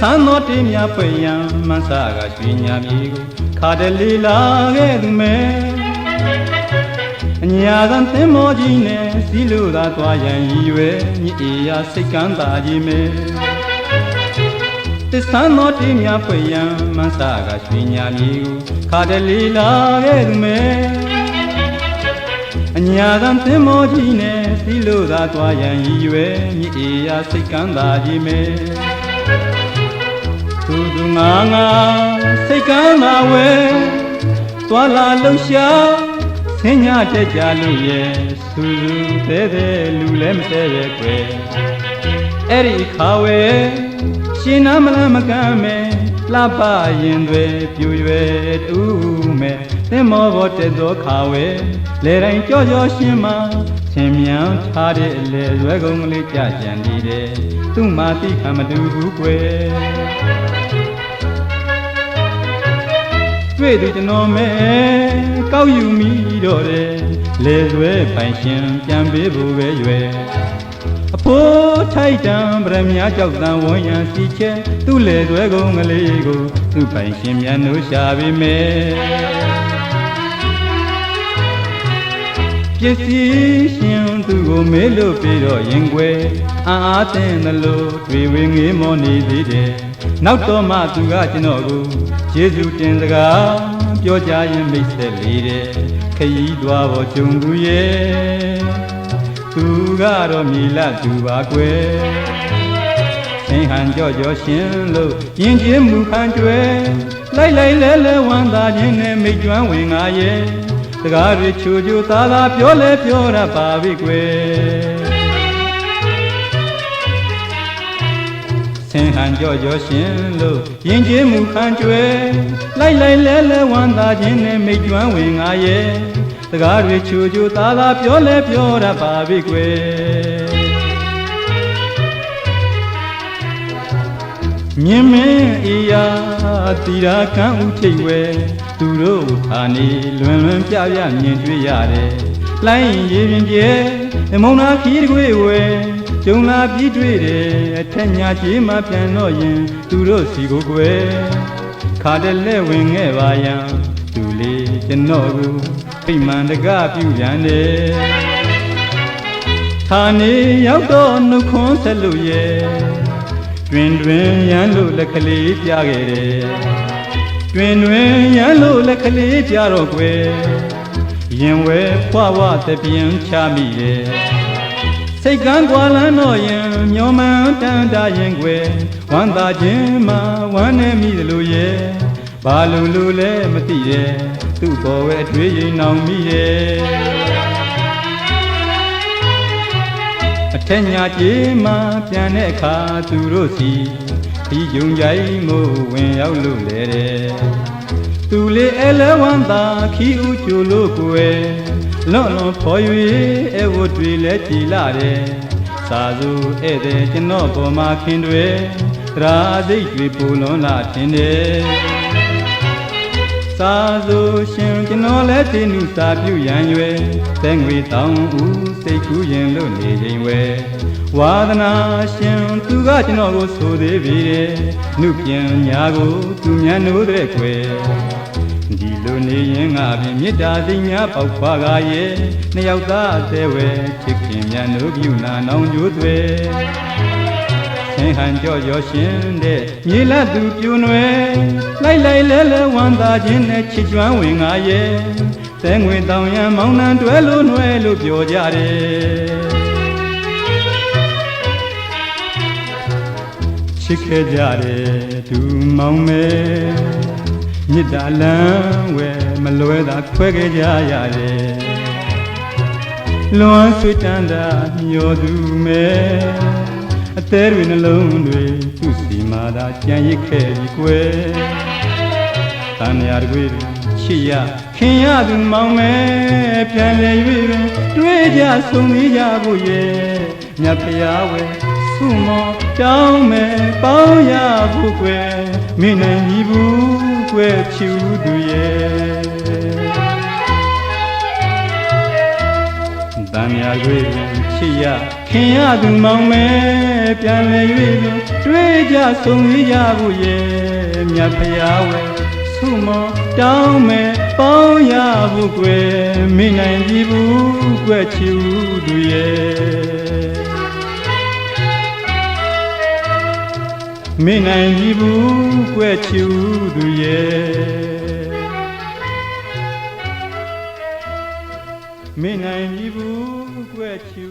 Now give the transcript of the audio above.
ဆန်းတော်တေးများဖွယ်ရန်မဆာကရွှေညာမြေကိုခါတလေလာခဲ့သူမဲအညာသံသင်မောကြီးနဲ့စီးလို့သာသွားရန်ရည်ရွယ်မြစ်အေရစိတ်ကမ်းသာကြီးမဲတဆန်းတော်တေးများဖွယ်ရန်မဆာကရွှေညာမြေကိုခါတလေလာခဲ့သူမဲအညာသံသင်မောကြီးနဲ့စီးလို့သာသွားရန်ရည်ရွယ်မြစ်အေရစိတ်ကမ်းသာကြီးမဲ သူသူငါငါစိတ်ကမ်းသာဝဲသွားလာလှူရှာဆင်းညတက်ကြလို့ရဲ့စူစူသေးသေးလူလည်းမသေးပဲကွယ်အဲ့ဒီခါဝဲရှင်နာမလားမကမ်းမဲလှပရင်တွေပြူရွယ်တူးမဲသင်မောဘောတက်သောခါဝဲလေတိုင်းကြောကြောရှင်းမှဆင်မြန်ထားတဲ့အလေရွယ်ကုန်းကလေးကြကြံနေတယ်သူ့မာတိခံမတူဘူးကွယ် တွေ့သူကျွန်တော်မဲကောက်ယူမိတော့တယ်လေရွယ်ပိုင်ရှင်ပြန်ပေးဖို့ပဲရွယ်အဖိုးထိုက်တံဗရမ ्या ကြောက်တန်ဝန်းရန်စီချဲသူ့လေရွယ်ကုန်းကလေးကိုသူ့ပိုင်ရှင်မြန်လို့ရှာပေးမယ်ပစ္စည်းရှင်သူကိုမေးလို့ပြီးတော့ရင်ွယ်အာအားသင်သလိုတွေ့ဝင်ငေးမောနေသေးတယ် နောက်တော့မှသူကကျွန်တော်ကိုယေရှုတင်စကားပြောကြရင်မိတ်ဆက်လေတယ်ခရီးသွားဖို့ဂျုံသူရဲ့သူကတော့မြေလသူပါကွယ်ဆင်းဟန်ကြော့ကြော့ရှင်လို့ယဉ်ကျေးမှုခံကျွဲလိုက်လိုက်လဲလဲဝမ်းသာခြင်းနဲ့မိတ်ကျွမ်းဝင်ငါရဲ့စကားတွေချူချူသာသာပြောလဲပြောရပါပြီကွယ် င်းဟန်ကြော့ကြော့ရှင်လို့ယဉ်ကျေးမှုခံကျွဲလိုက်လိုက်လဲလဲဝမ်းသာခြင်းနဲ့မိတ်ကျွမ်းဝင်ငါရဲ့စကားတွေချူချူသာသာပြောလဲပြောရပါပြီကွယ်မြင်မင်းအေးယာတီရာကန်းဦးထိတ်ဝဲသူတို့ဌာနေလွင်လွင်ပြပြမြင်တွေ့ရတယ်လိုင်းရေပြင်ပြဲမုံနာခီးတကွေဝဲ ကျုံလာပြီးတွေ့တယ်အထက်ညာကြီးမှပြန်တော့ရင်သူတို့စီကိုကွယ်ခါတလဲဝင်ခဲ့ပါယံသူလေးကျွန်တော်ကိုပြိမှန်တကပြုပြန်တယ်ဌာနေရောက်တော့နှုတ်ခွန်းဆက်လို့ရဲ့တွင်တွင်ရန်လို့လက်ကလေးပြခဲ့တယ်တွင်တွင်ရန်လို့လက်ကလေးပြတော့ကွယ်ရင်ဝဲဖွားဝသပြင်းချမိတယ် စိတ်ကန်းကွာလန်းတော့ရင်မျောမှန်းတန်တာရင်ကွယ်ဝမ်းသာခြင်းမှာဝမ်းနေမိသလိုရဲ့ဘာလို့လို့လဲမသိရဲ့သူ့ဘော်ဝဲအထွေးရင်နောင်မိရဲ့အထက်ညာကြီးမှပြန်တဲ့အခါသူတို့စီဒီယုံကြိုင်မို့ဝင်ရောက်လို့လေတဲ့သူလေးအဲလဝန္တာခီဦးချိုလို့ကိုယ် လွန်လွန်ဖော်၍အဲဝတ်တွေလဲကြည်လာတယ်စာစုဧည့်သည်ကျွန်တော်ပေါ်မှာခင်တွေသရာစိတ်တွေပူလွန်လာထင်တယ်စာဆိုရှင်ကျွန်တော်လည်းသိနုစာပြုရန်ရွယ်သဲငွေတောင်းဦးစိတ်ကူးရင်လို့နေချိန်ဝဲဝါသနာရှင်သူကကျွန်တော်ကိုဆိုသေးပြီတဲ့နှုပြန်ညာကိုသူမြန်နိုးတဲ့ကွယ် ဒီလိုနေရင်ငါပြင်မေတ္တာသိညာပေါက်ဖွားကားရဲ့နှစ်ယောက်သားအသေးဝဲချစ်ခင်မြန်နိုးပြုနာနောင်ကျိုးသွဲဆင်းဟန်ကြော့ကြော့ရှင်တဲ့မြေလတ်သူပြူနွယ်လိုက်လိုက်လဲလဲဝမ်းသာခြင်းနဲ့ချစ်ကျွမ်းဝင်ငါရဲ့သဲငွေတောင်ရန်မောင်းနှံတွဲလို့နွယ်လို့ပြောကြတယ်ချစ်ခဲ့ကြတယ်သူမောင်မဲ မြစ်တာလန်းဝဲမလွဲတာခွဲခဲ့ကြရတယ်လွန်ဆွေတန်တာမျောသူမဲအသေးတွေနှလုံးတွေသူ့စီမာသာကြံရစ်ခဲ့ပြီကွယ်တန်ရာတွေချစ်ရခင်ရသူမောင်မဲပြန်လေ၍ပင်တွေ့ကြဆုံးမိကြဖို့ရဲ့မြတ်ဖျားဝဲဆုမောတောင်းမယ်ပေါင်းရဖို့ကွယ်မင်းနိုင်ပြီဘူးကွယ် ဖြူသူရဲ့တတန်မြာ၍ပင်ချစ်ရခင်ရသူမောင်မဲပြန်လဲ၍ပင်တွေ့ကြဆုံရကြဖို့ရဲ့မြတ်ဖျားဝဲဆုမောတောင်းမဲ့ပေါင်းရဖို့ကွယ်မိနိုင်ပြီဘူးကွယ်ချူသူရဲ့ မိနိုင်ပြီဘူးကွယ်ချူသူရဲ့မိနိုင်ပြီဘူးကွယ်ချူ